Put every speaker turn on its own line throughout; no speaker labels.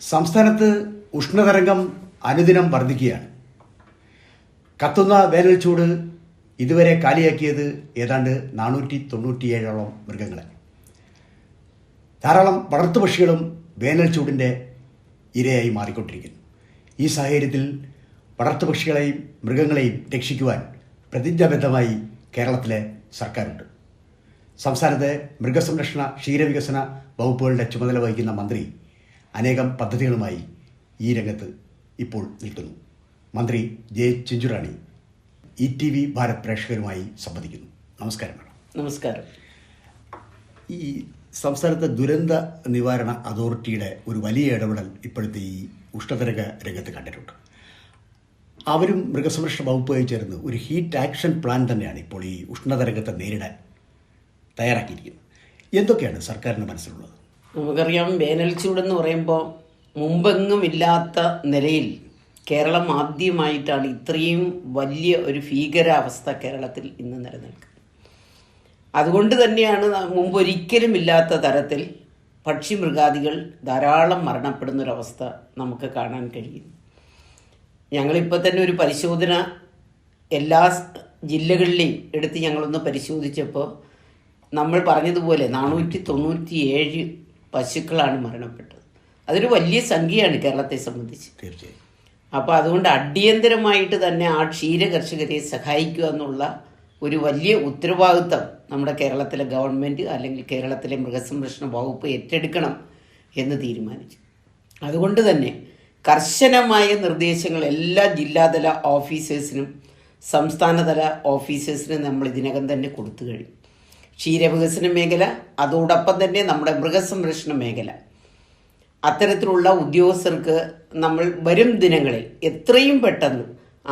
സംസ്ഥാനത്ത് ഉഷ്ണതരംഗം അനുദിനം വർദ്ധിക്കുകയാണ്. കത്തുന്ന വേനൽ ചൂട് ഇതുവരെ കാലിയാക്കിയത് ഏതാണ്ട് നാനൂറ്റി തൊണ്ണൂറ്റിയേഴോളം മൃഗങ്ങളെ. ധാരാളം വളർത്തുപക്ഷികളും വേനൽ ചൂടിന്റെ ഇരയായി മാറിക്കൊണ്ടിരിക്കുന്നു. ഈ സാഹചര്യത്തിൽ വളർത്തുപക്ഷികളെയും മൃഗങ്ങളെയും രക്ഷിക്കുവാൻ പ്രതിജ്ഞാബദ്ധമായി കേരളത്തിലെ സർക്കാരുണ്ട്. സംസ്ഥാനത്തെ മൃഗസംരക്ഷണ ക്ഷീരവികസന വകുപ്പുകളുടെ ചുമതല വഹിക്കുന്ന മന്ത്രി അനേകം പദ്ധതികളുമായി ഈ രംഗത്ത് ഇപ്പോൾ നിൽക്കുന്നു. മന്ത്രി J Chinchurani E T V Bharat പ്രേക്ഷകരുമായി സംവദിക്കുന്നു. നമസ്കാരം മാഡം.
നമസ്കാരം.
ഈ സംസ്ഥാനത്തെ ദുരന്ത നിവാരണ അതോറിറ്റിയുടെ ഒരു വലിയ ഇടപെടൽ ഇപ്പോഴത്തെ ഈ ഉഷ്ണതരംഗ രംഗത്ത് കണ്ടിട്ടുണ്ട്. അവരും മൃഗസംരക്ഷണ വകുപ്പുമായി ചേർന്ന് ഒരു ഹീറ്റ് ആക്ഷൻ പ്ലാൻ തന്നെയാണ് ഇപ്പോൾ ഈ ഉഷ്ണതരംഗത്തെ നേരിടാൻ തയ്യാറാക്കിയിരിക്കുന്നത്. എന്തൊക്കെയാണ് സർക്കാരിന്റെ മനസ്സിലുള്ളത്?
നമുക്കറിയാം വേനൽ ചൂടെന്ന് പറയുമ്പോൾ മുമ്പെങ്ങും ഇല്ലാത്ത നിലയിൽ കേരളം ആദ്യമായിട്ടാണ് ഇത്രയും വലിയ ഒരു ഭീകരാവസ്ഥ കേരളത്തിൽ ഇന്ന് നിലനിൽക്കുന്നത്. അതുകൊണ്ട് തന്നെയാണ് മുമ്പൊരിക്കലും ഇല്ലാത്ത തരത്തിൽ പക്ഷി മൃഗാദികൾ ധാരാളം മരണപ്പെടുന്നൊരവസ്ഥ നമുക്ക് കാണാൻ കഴിയുന്നു. ഞങ്ങളിപ്പോൾ തന്നെ ഒരു പരിശോധന എല്ലാ ജില്ലകളിലെയും എടുത്ത് ഞങ്ങളൊന്ന് പരിശോധിച്ചപ്പോൾ നമ്മൾ പറഞ്ഞതുപോലെ നാനൂറ്റി തൊണ്ണൂറ്റി ഏഴ് പശുക്കളാണ് മരണപ്പെട്ടത്. അതൊരു വലിയ സംഖ്യയാണ് കേരളത്തെ സംബന്ധിച്ച്.
തീർച്ചയായും.
അപ്പോൾ അതുകൊണ്ട് അടിയന്തരമായിട്ട് തന്നെ ആ ക്ഷീര കർഷകരെ സഹായിക്കുക എന്നുള്ള ഒരു വലിയ ഉത്തരവാദിത്തം നമ്മുടെ കേരളത്തിലെ ഗവൺമെന്റ് അല്ലെങ്കിൽ കേരളത്തിലെ മൃഗസംരക്ഷണ വകുപ്പ് ഏറ്റെടുക്കണം എന്ന് തീരുമാനിച്ചു. അതുകൊണ്ട് തന്നെ കർശനമായ നിർദ്ദേശങ്ങൾ എല്ലാ ജില്ലാതല ഓഫീസേഴ്സിനും സംസ്ഥാനതല ഓഫീസേഴ്സിനും നമ്മൾ ഇതിനകം തന്നെ കൊടുത്തു കഴിഞ്ഞു. ക്ഷീരവികസന മേഖല അതോടൊപ്പം തന്നെ നമ്മുടെ മൃഗസംരക്ഷണ മേഖല. അത്തരത്തിലുള്ള ഉദ്യോഗസ്ഥർക്ക് നമ്മൾ വരും ദിനങ്ങളിൽ എത്രയും പെട്ടെന്ന്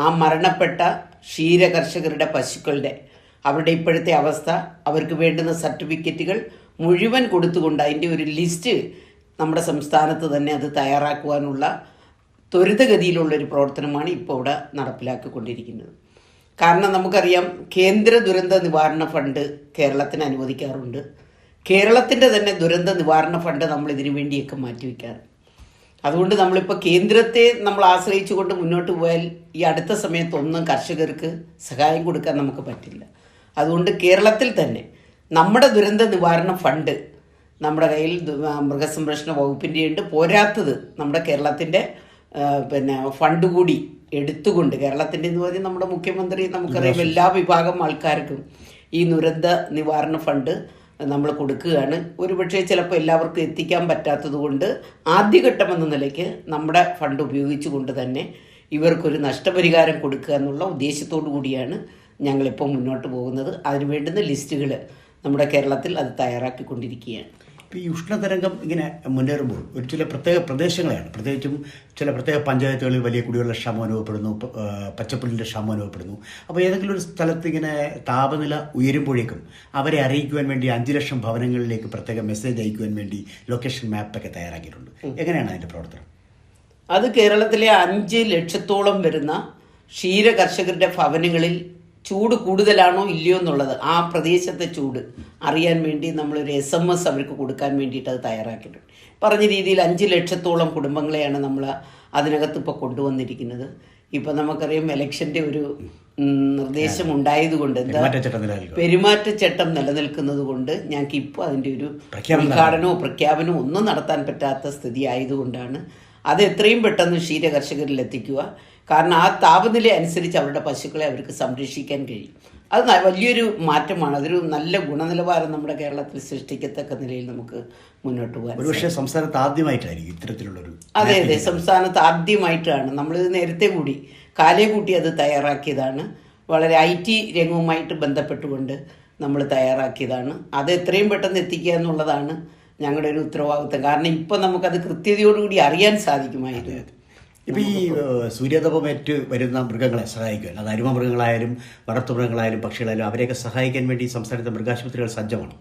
ആ മരണപ്പെട്ട ക്ഷീര കർഷകരുടെ പശുക്കളുടെ അവരുടെ ഇപ്പോഴത്തെ അവസ്ഥ അവർക്ക് വേണ്ടുന്ന സർട്ടിഫിക്കറ്റുകൾ മുഴുവൻ കൊടുത്തുകൊണ്ട് അതിന്റെ ഒരു ലിസ്റ്റ് നമ്മുടെ സംസ്ഥാനത്ത് തന്നെ അത് തയ്യാറാക്കുവാനുള്ള ത്വരിതഗതിയിലുള്ള ഒരു പ്രവർത്തനമാണ് ഇപ്പോൾ ഇവിടെ നടപ്പിലാക്കിക്കൊണ്ടിരിക്കുന്നത്. കാരണം നമുക്കറിയാം കേന്ദ്ര ദുരന്ത നിവാരണ ഫണ്ട് കേരളത്തിന് അനുവദിക്കാറുണ്ട്. കേരളത്തിന്റെ തന്നെ ദുരന്ത നിവാരണ ഫണ്ട് നമ്മൾ ഇതിനു വേണ്ടിയൊക്കെ മാറ്റിവെക്കാറ്. അതുകൊണ്ട് നമ്മളിപ്പോൾ കേന്ദ്രത്തെ നമ്മൾ ആശ്രയിച്ചുകൊണ്ട് മുന്നോട്ട് പോയാൽ ഈ അടുത്ത സമയത്തൊന്നും കർഷകർക്ക് സഹായം കൊടുക്കാൻ നമുക്ക് പറ്റില്ല. അതുകൊണ്ട് കേരളത്തിൽ തന്നെ നമ്മുടെ ദുരന്ത നിവാരണ ഫണ്ട് നമ്മുടെ കയ്യിൽ മൃഗസംരക്ഷണ വകുപ്പിന്റെ ഉണ്ട് പോരാത്തത് നമ്മുടെ കേരളത്തിന്റെ പിന്നെ ഫണ്ട് കൂടി എടുത്തുകൊണ്ട് കേരളത്തിന്റെ എന്ന് പറഞ്ഞാൽ നമ്മുടെ മുഖ്യമന്ത്രി നമുക്കറിയാം എല്ലാ വിഭാഗം ആൾക്കാർക്കും ഈ ദുരന്ത നിവാരണ ഫണ്ട് നമ്മൾ കൊടുക്കുകയാണ്. ഒരുപക്ഷെ ചിലപ്പോൾ എല്ലാവർക്കും എത്തിക്കാൻ പറ്റാത്തത് കൊണ്ട് ആദ്യഘട്ടം എന്ന നിലയ്ക്ക് നമ്മുടെ ഫണ്ട് ഉപയോഗിച്ചുകൊണ്ട് തന്നെ ഇവർക്കൊരു നഷ്ടപരിഹാരം കൊടുക്കുക എന്നുള്ള ഉദ്ദേശത്തോടു കൂടിയാണ് ഞങ്ങളിപ്പോൾ മുന്നോട്ട് പോകുന്നത്. അതിന് വേണ്ടുന്ന ലിസ്റ്റുകൾ നമ്മുടെ കേരളത്തിൽ അത് തയ്യാറാക്കിക്കൊണ്ടിരിക്കുകയാണ്.
ഇപ്പോൾ ഈ ഉഷ്ണതരംഗം ഇങ്ങനെ മുന്നേറുമ്പോൾ ഒരു ചില പ്രത്യേക പ്രദേശങ്ങളെയാണ്. പ്രത്യേകിച്ചും ചില പ്രത്യേക പഞ്ചായത്തുകളിൽ വലിയ കുടിവെള്ള ക്ഷാമം അനുഭവപ്പെടുന്നു പച്ചപ്പുല്ലിന്റെ ക്ഷാമം അനുഭവപ്പെടുന്നു. അപ്പോൾ ഏതെങ്കിലും ഒരു സ്ഥലത്ത് ഇങ്ങനെ താപനില ഉയരുമ്പോഴേക്കും അവരെ അറിയിക്കുവാൻ വേണ്ടി അഞ്ച് ലക്ഷം ഭവനങ്ങളിലേക്ക് പ്രത്യേക മെസ്സേജ് അയക്കുവാൻ വേണ്ടി ലൊക്കേഷൻ മാപ്പൊക്കെ തയ്യാറാക്കിയിട്ടുണ്ട്. എങ്ങനെയാണ് അതിന്റെ പ്രവർത്തനം?
അത് കേരളത്തിലെ അഞ്ച് ലക്ഷത്തോളം വരുന്ന ക്ഷീര കർഷകരുടെ ഭവനങ്ങളിൽ ചൂട് കൂടുതലാണോ ഇല്ലയോ എന്നുള്ളത്. ആ പ്രദേശത്തെ ചൂട് അറിയാൻ വേണ്ടി നമ്മളൊരു എസ് എം എസ് അവർക്ക് കൊടുക്കാൻ വേണ്ടിയിട്ട് അത് തയ്യാറാക്കിയിട്ടുണ്ട്. പറഞ്ഞ രീതിയിൽ അഞ്ച് ലക്ഷത്തോളം കുടുംബങ്ങളെയാണ് നമ്മൾ അതിനകത്ത് ഇപ്പോൾ കൊണ്ടുവന്നിരിക്കുന്നത്. ഇപ്പം നമുക്കറിയാം ഇലക്ഷന്റെ ഒരു നിർദ്ദേശം ഉണ്ടായതുകൊണ്ട് എന്താ
പെരുമാറ്റച്ചട്ടം
നിലനിൽക്കുന്നത് കൊണ്ട് ഞങ്ങൾക്ക് ഇപ്പോൾ അതിന്റെ ഒരു ഉദ്ഘാടനമോ പ്രഖ്യാപനമോ ഒന്നും നടത്താൻ പറ്റാത്ത സ്ഥിതി ആയതുകൊണ്ടാണ് അത് എത്രയും പെട്ടെന്ന് ക്ഷീര കർഷകരിൽ എത്തിക്കുക കാരണം ആ താപനില അനുസരിച്ച് അവരുടെ പശുക്കളെ അവർക്ക് സംരക്ഷിക്കാൻ കഴിയും. അത് വലിയൊരു മാറ്റമാണ്. അതൊരു നല്ല ഗുണനിലവാരം നമ്മുടെ കേരളത്തിൽ സൃഷ്ടിക്കത്തക്ക നിലയിൽ നമുക്ക് മുന്നോട്ട് പോകാൻ
ഒരുപക്ഷെ സംസ്ഥാനത്ത് ആദ്യമായിട്ടായിരിക്കും ഇത്തരത്തിലുള്ളൊരു
അതെ അതെ. സംസ്ഥാനത്ത് ആദ്യമായിട്ടാണ്. നമ്മളിത് നേരത്തെ കൂടി കാലേ കൂട്ടി അത് തയ്യാറാക്കിയതാണ്. വളരെ ഐ ടി രംഗവുമായിട്ട് ബന്ധപ്പെട്ടുകൊണ്ട് നമ്മൾ തയ്യാറാക്കിയതാണ്. അത് എത്രയും പെട്ടെന്ന് എത്തിക്കുക എന്നുള്ളതാണ് ഞങ്ങളുടെ ഒരു ഉത്തരവാദിത്വം. കാരണം ഇപ്പം നമുക്കത് കൃത്യതയോടുകൂടി അറിയാൻ സാധിക്കുമായിരുന്നു.
ഇപ്പൊ ഈ സൂര്യതാപമേറ്റ് വരുന്ന മൃഗങ്ങളെ സഹായിക്കുമല്ലോ. അത് അരുമ മൃഗങ്ങളായാലും വളർത്തുമൃഗങ്ങളായാലും പക്ഷികളായാലും അവരെയൊക്കെ സഹായിക്കാൻ വേണ്ടി സംസ്ഥാനത്തെ മൃഗാശുപത്രികൾ സജ്ജമാണ്.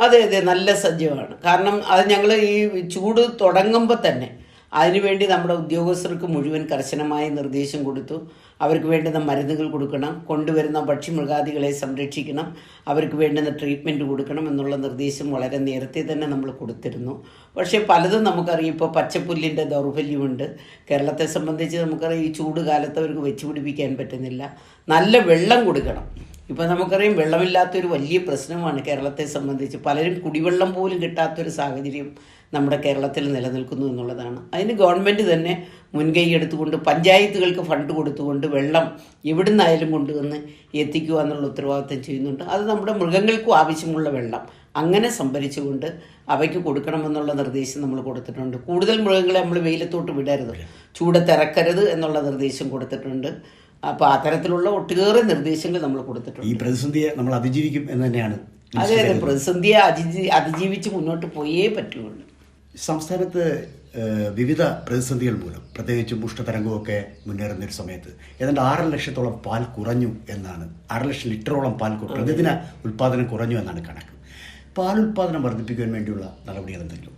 അതെ അതെ. നല്ല സജ്ജമാണ്. കാരണം അത് ഞങ്ങൾ ഈ ചൂട് തുടങ്ങുമ്പോൾ തന്നെ അതിനുവേണ്ടി നമ്മുടെ ഉദ്യോഗസ്ഥർക്ക് മുഴുവൻ കർശനമായ നിർദ്ദേശം കൊടുത്തു. അവർക്ക് വേണ്ടുന്ന മരുന്നുകൾ കൊടുക്കണം. കൊണ്ടുവരുന്ന ഭക്ഷ്യമൃഗാദികളെ സംരക്ഷിക്കണം. അവർക്ക് വേണ്ടുന്ന ട്രീറ്റ്മെന്റ് കൊടുക്കണം എന്നുള്ള നിർദ്ദേശം വളരെ നേരത്തെ തന്നെ നമ്മൾ കൊടുത്തിരുന്നു. പക്ഷേ പലതും നമുക്കറിയാം. ഇപ്പോൾ പച്ചപ്പുല്ലിന്റെ ദൗർബല്യമുണ്ട്. കേരളത്തെ സംബന്ധിച്ച് നമുക്കറിയാം ഈ ചൂട് കാലത്ത് അവർക്ക് വെച്ച് പിടിപ്പിക്കാൻ പറ്റുന്നില്ല. നല്ല വെള്ളം കൊടുക്കണം. ഇപ്പോൾ നമുക്കറിയാം വെള്ളമില്ലാത്തൊരു വലിയ പ്രശ്നമാണ് കേരളത്തെ സംബന്ധിച്ച്. പലരും കുടിവെള്ളം പോലും കിട്ടാത്തൊരു സാഹചര്യം നമ്മുടെ കേരളത്തിൽ നിലനിൽക്കുന്നു എന്നുള്ളതാണ്. അതിന് ഗവൺമെന്റ് തന്നെ മുൻകൈ എടുത്തുകൊണ്ട് പഞ്ചായത്തുകൾക്ക് ഫണ്ട് കൊടുത്തുകൊണ്ട് വെള്ളം എവിടുന്നായാലും കൊണ്ടുവന്ന് എത്തിക്കുക എന്നുള്ള ഉത്തരവാദിത്തം ചെയ്യുന്നുണ്ട്. അത് നമ്മുടെ മൃഗങ്ങൾക്കും ആവശ്യമുള്ള വെള്ളം. അങ്ങനെ സംഭരിച്ചുകൊണ്ട് അവയ്ക്ക് കൊടുക്കണമെന്നുള്ള നിർദ്ദേശം നമ്മൾ കൊടുത്തിട്ടുണ്ട്. കൂടുതൽ മൃഗങ്ങളെ നമ്മൾ വെയിലത്തോട്ട് വിടരുത്. ചൂടത്തിറക്കരുത് എന്നുള്ള നിർദ്ദേശം കൊടുത്തിട്ടുണ്ട്. അപ്പോൾ അത്തരത്തിലുള്ള ഒട്ടേറെ നിർദ്ദേശങ്ങൾ നമ്മൾ കൊടുത്തിട്ടുണ്ട്.
ഈ പ്രതിസന്ധിയെ നമ്മൾ അതിജീവിക്കും എന്ന് തന്നെയാണ്
അതെ അതെ. പ്രതിസന്ധിയെ അതിജീ അതിജീവിച്ച് മുന്നോട്ട് പോയേ പറ്റുള്ളൂ.
സംസ്ഥാനത്ത് വിവിധ പ്രതിസന്ധികൾ മൂലം പ്രത്യേകിച്ചും ഉഷ്ണതരംഗമൊക്കെ മുന്നേറുന്ന ഒരു സമയത്ത് ഏതാണ്ട് ആറ് ലക്ഷത്തോളം പാൽ കുറഞ്ഞു എന്നാണ് ആറ് ലക്ഷം ലിറ്ററോളം പാൽ പ്രതിദിന ഉൽപ്പാദനം കുറഞ്ഞു എന്നാണ് കണക്ക്. പാൽ ഉൽപ്പാദനം വർദ്ധിപ്പിക്കാൻ വേണ്ടിയുള്ള നടപടികൾ എന്തെങ്കിലും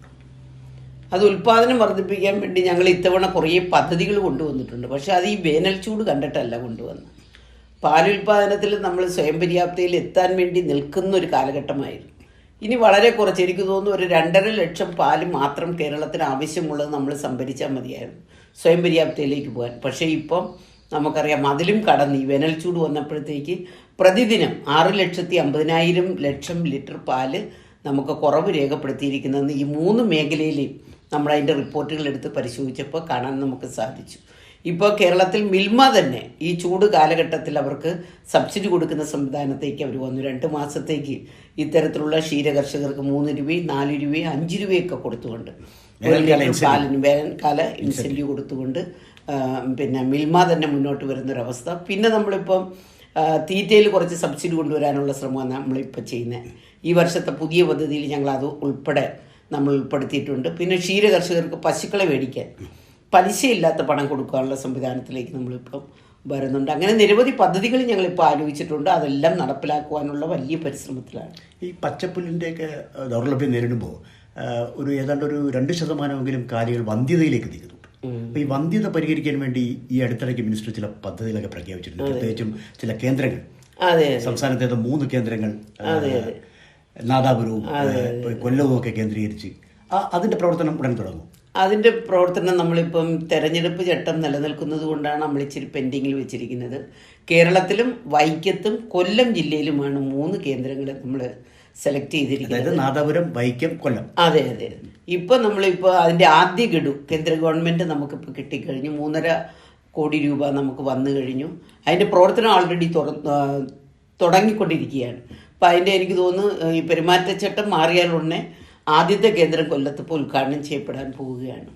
അത് ഉൽപ്പാദനം വർദ്ധിപ്പിക്കാൻ വേണ്ടി ഞങ്ങൾ ഇത്തവണ കുറേ പദ്ധതികൾ കൊണ്ടുവന്നിട്ടുണ്ട്. പക്ഷേ അത് ഈ വേനൽ ചൂട് കണ്ടിട്ടല്ല കൊണ്ടുവന്നത്. പാലുൽപാദനത്തിൽ നമ്മൾ സ്വയം പര്യാപ്തയിൽ എത്താൻ വേണ്ടി നിൽക്കുന്ന ഒരു കാലഘട്ടമായിരുന്നു. ഇനി വളരെ കുറച്ച് എനിക്ക് തോന്നുന്നു ഒരു രണ്ടര ലക്ഷം പാൽ മാത്രം കേരളത്തിന് ആവശ്യമുള്ളത് നമ്മൾ സംഭരിച്ചാൽ മതിയായിരുന്നു. സ്വയം പര്യാപ്തയിലേക്ക് പോകാൻ. പക്ഷേ ഇപ്പം നമുക്കറിയാം അതിലും കടന്ന് ഈ വേനൽ ചൂട് വന്നപ്പോഴത്തേക്ക് പ്രതിദിനം ആറ് ലക്ഷത്തി അമ്പതിനായിരം ലക്ഷം ലിറ്റർ പാൽ നമുക്ക് കുറവ് രേഖപ്പെടുത്തിയിരിക്കുന്നതെന്ന് ഈ മൂന്ന് മേഖലയിലെയും നമ്മൾ അതിന്റെ റിപ്പോർട്ടുകൾ എടുത്ത് പരിശോധിച്ചപ്പോൾ കാണാൻ നമുക്ക് സാധിച്ചു. ഇപ്പോൾ കേരളത്തിൽ മിൽമ തന്നെ ഈ ചൂട് കാലഘട്ടത്തിൽ അവർക്ക് സബ്സിഡി കൊടുക്കുന്ന സംവിധാനത്തേക്ക് അവർ വന്നു. രണ്ട് മാസത്തേക്ക് ഇത്തരത്തിലുള്ള ക്ഷീരകർഷകർക്ക് മൂന്ന് രൂപയും നാല് രൂപയും അഞ്ച് രൂപയൊക്കെ കൊടുത്തുകൊണ്ട് പാലിന് വേനൽക്കാല ഇൻസെന്റീവ് കൊടുത്തുകൊണ്ട് പിന്നെ മിൽമ തന്നെ മുന്നോട്ട് വരുന്നൊരവസ്ഥ. പിന്നെ നമ്മളിപ്പം തീറ്റയിൽ കുറച്ച് സബ്സിഡി കൊണ്ടുവരാനുള്ള ശ്രമമാണ് നമ്മളിപ്പോൾ ചെയ്യുന്നത് ഈ വർഷത്തെ പുതിയ പദ്ധതിയിൽ ഞങ്ങൾ അത് ഉൾപ്പെടെ നമ്മൾ ഉൾപ്പെടുത്തിയിട്ടുണ്ട്. പിന്നെ ക്ഷീര കർഷകർക്ക് പശുക്കളെ മേടിക്കാൻ. പലിശയില്ലാത്ത പണം കൊടുക്കാനുള്ള സംവിധാനത്തിലേക്ക് നമ്മളിപ്പം വരുന്നുണ്ട്. അങ്ങനെ നിരവധി പദ്ധതികൾ ഞങ്ങളിപ്പോൾ ആലോചിച്ചിട്ടുണ്ട്. അതെല്ലാം നടപ്പിലാക്കുവാനുള്ള വലിയ പരിശ്രമത്തിലാണ്.
ഈ പച്ചപ്പുല്ലിന്റെയൊക്കെ ഒക്കെ ദൗർലഭ്യം നേരിടുമ്പോൾ ഒരു ഏതാണ്ട് ഒരു രണ്ട് ശതമാനമെങ്കിലും കാലികൾ വന്ധ്യതയിലേക്ക് നീങ്ങുന്നുണ്ട്. അപ്പോൾ ഈ വന്ധ്യത പരിഹരിക്കാൻ വേണ്ടി ഈ അടുത്തിടയ്ക്ക് മിനിസ്റ്റർ ചില പദ്ധതികളൊക്കെ പ്രഖ്യാപിച്ചിട്ടുണ്ട്. പ്രത്യേകിച്ചും ചില കേന്ദ്രങ്ങൾ.
അതെ.
സംസ്ഥാനത്തെ മൂന്ന് കേന്ദ്രങ്ങൾ നാദാപുരവും കൊല്ലവും ഒക്കെ കേന്ദ്രീകരിച്ച് അതിന്റെ പ്രവർത്തനം ഉടൻ തുടങ്ങും.
അതിന്റെ പ്രവർത്തനം നമ്മളിപ്പം തെരഞ്ഞെടുപ്പ് ചട്ടം നിലനിൽക്കുന്നത് കൊണ്ടാണ് നമ്മൾ ഇച്ചിരി പെൻഡിങ്ങിൽ വെച്ചിരിക്കുന്നത്. കേരളത്തിലും വൈക്കത്തും കൊല്ലം ജില്ലയിലുമാണ് മൂന്ന് കേന്ദ്രങ്ങൾ നമ്മൾ സെലക്ട് ചെയ്തിരിക്കുന്നത്.
നാദാപുരം വൈക്കം കൊല്ലം.
അതെ അതെ. ഇപ്പം നമ്മളിപ്പോൾ അതിന്റെ ആദ്യ ഗഡു കേന്ദ്ര ഗവൺമെന്റ് നമുക്കിപ്പോൾ കിട്ടിക്കഴിഞ്ഞു. മൂന്നര കോടി രൂപ നമുക്ക് വന്നു കഴിഞ്ഞു. അതിന്റെ പ്രവർത്തനം ആൾറെഡി തുടങ്ങിക്കൊണ്ടിരിക്കുകയാണ്. അപ്പം അതിന്റെ എനിക്ക് തോന്നുന്നു ഈ പെരുമാറ്റച്ചട്ടം മാറിയാൽ ഉടനെ ആദ്യത്തെ കേന്ദ്രം കൊല്ലത്ത് ഇപ്പോൾ ഉദ്ഘാടനം ചെയ്യപ്പെടാൻ പോവുകയാണ്.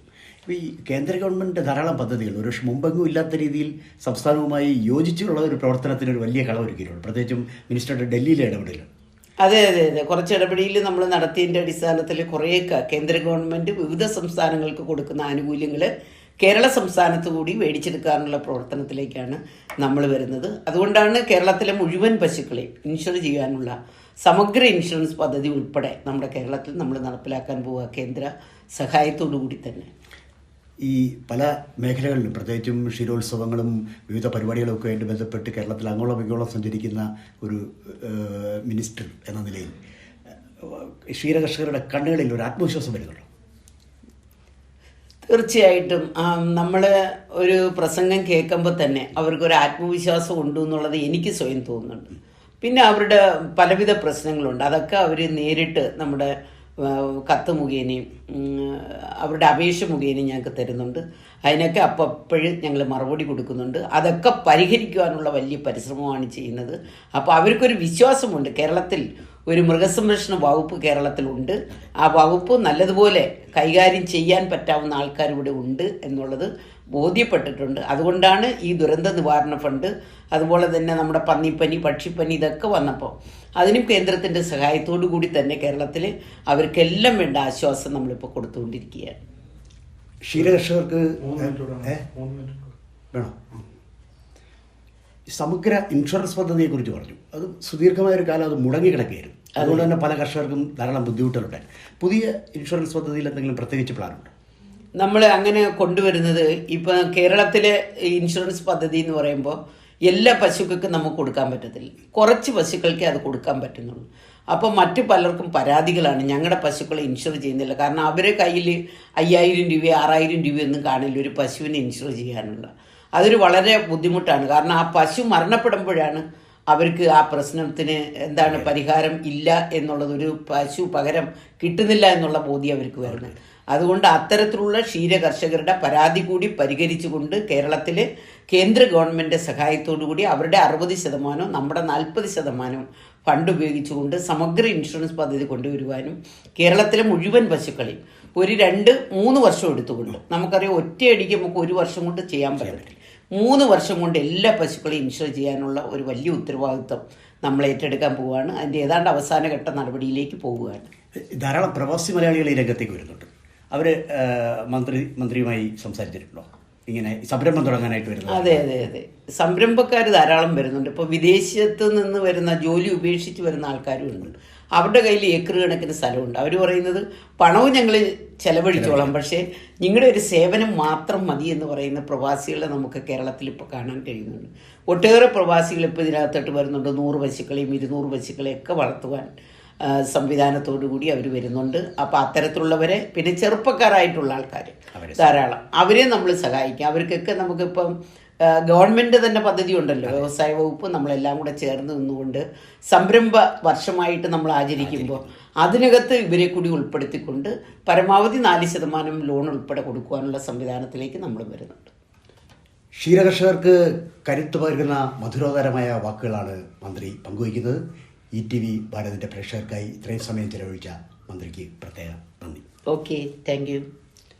ഈ കേന്ദ്ര ഗവൺമെന്റ് ധാരാളം പദ്ധതികൾ ഒരു മുമ്പെങ്ങും ഇല്ലാത്ത രീതിയിൽ സംസ്ഥാനവുമായി യോജിച്ചുള്ള ഒരു പ്രവർത്തനത്തിന് ഒരു വലിയ കളമൊരുക്കിയിട്ടുണ്ട്. പ്രത്യേകിച്ചും മിനിസ്റ്ററുടെ ഡൽഹിയിലെ ഇടപെടൽ.
അതെ അതെ അതെ. കുറച്ച് ഇടപെടിയിൽ നമ്മൾ നടത്തിയതിന്റെ അടിസ്ഥാനത്തിൽ കുറേയൊക്കെ കേന്ദ്ര ഗവൺമെന്റ് വിവിധ സംസ്ഥാനങ്ങൾക്ക് കൊടുക്കുന്ന ആനുകൂല്യങ്ങൾ കേരള സംസ്ഥാനത്ത് കൂടി മേടിച്ചെടുക്കാനുള്ള പ്രവർത്തനത്തിലേക്കാണ് നമ്മൾ വരുന്നത്. അതുകൊണ്ടാണ് കേരളത്തിലെ മുഴുവൻ പശുക്കളെയും ഇൻഷുർ ചെയ്യാനുള്ള സമഗ്ര ഇൻഷുറൻസ് പദ്ധതി ഉൾപ്പെടെ നമ്മുടെ കേരളത്തിൽ നമ്മൾ നടപ്പിലാക്കാൻ പോവുക കേന്ദ്ര സഹായത്തോടു കൂടി തന്നെ.
ഈ പല മേഖലകളിലും പ്രത്യേകിച്ചും ക്ഷീരോത്സവങ്ങളും വിവിധ പരിപാടികളും ഒക്കെ ആയിട്ട് ബന്ധപ്പെട്ട് കേരളത്തിൽ അങ്ങോളം ഇങ്ങോളം സഞ്ചരിക്കുന്ന ഒരു മിനിസ്റ്റർ എന്ന നിലയിൽ ക്ഷീരകർഷകരുടെ കണ്ണുകളിൽ ഒരു ആത്മവിശ്വാസം വരുന്നുണ്ടോ?
തീർച്ചയായിട്ടും. നമ്മൾ ഒരു പ്രസംഗം കേൾക്കുമ്പോൾ തന്നെ അവർക്കൊരു ആത്മവിശ്വാസം ഉണ്ട് എന്നുള്ളത് എനിക്ക് സ്വയം തോന്നുന്നുണ്ട്. പിന്നെ അവരുടെ പലവിധ പ്രശ്നങ്ങളുണ്ട്. അതൊക്കെ അവർ നേരിട്ട് നമ്മുടെ കത്ത് മുഖേനയും അവരുടെ അപേക്ഷ മുഖേനയും ഞങ്ങൾക്ക് തരുന്നുണ്ട്. അതിനൊക്കെ അപ്പം അപ്പോഴും ഞങ്ങൾ മറുപടി കൊടുക്കുന്നുണ്ട്. അതൊക്കെ പരിഹരിക്കുവാനുള്ള വലിയ പരിശ്രമമാണ് ചെയ്യുന്നത്. അപ്പോൾ അവർക്കൊരു വിശ്വാസമുണ്ട്. കേരളത്തിൽ ഒരു മൃഗസംരക്ഷണ വകുപ്പ് കേരളത്തിലുണ്ട്. ആ വകുപ്പ് നല്ലതുപോലെ കൈകാര്യം ചെയ്യാൻ പറ്റാവുന്ന ആൾക്കാർ ഇവിടെ ഉണ്ട് എന്നുള്ളത് ബോധ്യപ്പെട്ടിട്ടുണ്ട്. അതുകൊണ്ടാണ് ഈ ദുരന്ത നിവാരണ ഫണ്ട് അതുപോലെ തന്നെ നമ്മുടെ പന്നിപ്പനി പക്ഷിപ്പനി ഇതൊക്കെ വന്നപ്പോൾ. അതിനും കേന്ദ്രത്തിന്റെ സഹായത്തോടു കൂടി തന്നെ കേരളത്തിൽ അവർക്കെല്ലാം വേണ്ട ആശ്വാസം നമ്മളിപ്പോൾ കൊടുത്തുകൊണ്ടിരിക്കുകയാണ്.
ക്ഷീരകർഷകർക്ക്? വേണോ? സമഗ്ര ഇൻഷുറൻസ് പദ്ധതിയെ കുറിച്ച് പറഞ്ഞു. അത് സുദീർഘമായ ഒരു കാലം അത് മുടങ്ങിക്കിടക്കുകയായിരുന്നു. അതുകൊണ്ട് തന്നെ പല കർഷകർക്കും ധാരാളം ബുദ്ധിമുട്ടുകളുണ്ടായി. പുതിയ ഇൻഷുറൻസ് പദ്ധതിയിൽ എന്തെങ്കിലും പ്രത്യേകിച്ച് പ്ലാനുണ്ടോ?
നമ്മൾ അങ്ങനെ കൊണ്ടുവരുന്നത് ഇപ്പൊ കേരളത്തിലെ ഇൻഷുറൻസ് പദ്ധതി എന്ന് പറയുമ്പോൾ എല്ലാ പശുക്കൾക്കും നമുക്ക് കൊടുക്കാൻ പറ്റത്തില്ല. കുറച്ച് പശുക്കൾക്കേ അത് കൊടുക്കാൻ പറ്റുന്നുള്ളൂ. അപ്പോൾ മറ്റു പലർക്കും പരാതികളാണ്. ഞങ്ങളുടെ പശുക്കളെ ഇൻഷുർ ചെയ്യുന്നില്ല. കാരണം അവരെ കയ്യിൽ അയ്യായിരം രൂപ ആറായിരം രൂപയൊന്നും കാണില്ല ഒരു പശുവിനെ ഇൻഷുർ ചെയ്യാനുള്ള. അതൊരു വളരെ ബുദ്ധിമുട്ടാണ്. കാരണം ആ പശു മരണപ്പെടുമ്പോഴാണ് അവർക്ക് ആ പ്രശ്നത്തിന് എന്താണ് പരിഹാരം ഇല്ല എന്നുള്ളത് ഒരു പശു പകരം കിട്ടുന്നില്ല എന്നുള്ള ബോധ്യം അവർക്ക് വരുന്നത്. അതുകൊണ്ട് അത്തരത്തിലുള്ള ക്ഷീര കർഷകരുടെ പരാതി കൂടി പരിഹരിച്ചുകൊണ്ട് കേരളത്തിൽ കേന്ദ്ര ഗവൺമെന്റ് സഹായത്തോടുകൂടി അവരുടെ അറുപത് ശതമാനവും നമ്മുടെ നാൽപ്പത് ശതമാനവും ഫണ്ട് ഉപയോഗിച്ചുകൊണ്ട് സമഗ്ര ഇൻഷുറൻസ് പദ്ധതി കൊണ്ടുവരുവാനും കേരളത്തിലെ മുഴുവൻ പശുക്കളെയും ഒരു രണ്ട് മൂന്ന് വർഷം എടുത്തുകൊണ്ട് നമുക്കറിയാം ഒറ്റയടിക്ക് നമുക്ക് ഒരു വർഷം കൊണ്ട് ചെയ്യാൻ പറ്റില്ല മൂന്ന് വർഷം കൊണ്ട് എല്ലാ പശുക്കളെയും ഇൻഷുർ ചെയ്യാനുള്ള ഒരു വലിയ ഉത്തരവാദിത്വം നമ്മൾ ഏറ്റെടുക്കാൻ പോവുകയാണ് അതിന്റെ ഏതാണ്ട് അവസാനഘട്ട നടപടിയിലേക്ക് പോവുകയാണ്.
ധാരാളം പ്രവാസി മലയാളികൾ ഈ രംഗത്തേക്ക് വരുന്നുണ്ട്. അവർ മന്ത്രി മന്ത്രിയുമായി സംസാരിച്ചിട്ടുണ്ടോ? ഇങ്ങനെ സംരംഭം തുടങ്ങാനായിട്ട് വരുന്നത്.
അതെ അതെ അതെ. സംരംഭക്കാർ ധാരാളം വരുന്നുണ്ട്. ഇപ്പോൾ വിദേശത്ത് നിന്ന് വരുന്ന ജോലി ഉപേക്ഷിച്ച് വരുന്ന ആൾക്കാരും ഉണ്ട്. അവരുടെ കയ്യിൽ ഏക്കർ കണക്കിന് സ്ഥലമുണ്ട്. അവർ പറയുന്നത് പണവും ഞങ്ങൾ ചെലവഴിച്ചോളാം. പക്ഷേ നിങ്ങളുടെ ഒരു സേവനം മാത്രം മതി എന്ന് പറയുന്ന പ്രവാസികളെ നമുക്ക് കേരളത്തിൽ ഇപ്പോൾ കാണാൻ കഴിയുന്നുണ്ട്. ഒട്ടേറെ പ്രവാസികൾ ഇപ്പോൾ ഇതിനകത്തോട്ട് വരുന്നുണ്ട്. നൂറ് പശുക്കളെയും ഇരുന്നൂറ് പശുക്കളെയും ഒക്കെ വളർത്തുവാൻ. കൂടി അവർ വരുന്നുണ്ട്. അപ്പോൾ അത്തരത്തിലുള്ളവരെ പിന്നെ ചെറുപ്പക്കാരായിട്ടുള്ള ആൾക്കാർ ധാരാളം. അവരെ നമ്മൾ സഹായിക്കാം. അവർക്കൊക്കെ നമുക്കിപ്പം ഗവൺമെന്റ് തന്നെ പദ്ധതി ഉണ്ടല്ലോ വ്യവസായ വകുപ്പ് നമ്മളെല്ലാം കൂടെ ചേർന്ന് നിന്നുകൊണ്ട് സംരംഭ വർഷമായിട്ട് നമ്മൾ ആചരിക്കുമ്പോൾ അതിനകത്ത് ഇവരെ കൂടി ഉൾപ്പെടുത്തിക്കൊണ്ട് പരമാവധി നാല് ശതമാനം ലോൺ ഉൾപ്പെടെ കൊടുക്കുവാനുള്ള സംവിധാനത്തിലേക്ക് നമ്മൾ വരുന്നുണ്ട്.
ക്ഷീരകർഷകർക്ക് കരുത്തു പകരുന്ന മധുരോധരമായ വാക്കുകളാണ് മന്ത്രി പങ്കുവയ്ക്കുന്നത്. ഇ ടി വി ഭാരതിന്റെ പ്രേക്ഷകർക്കായി ഇത്രയും സമയം ചെലവഴിച്ച മന്ത്രിക്ക് പ്രത്യേക നന്ദി.
Okay thank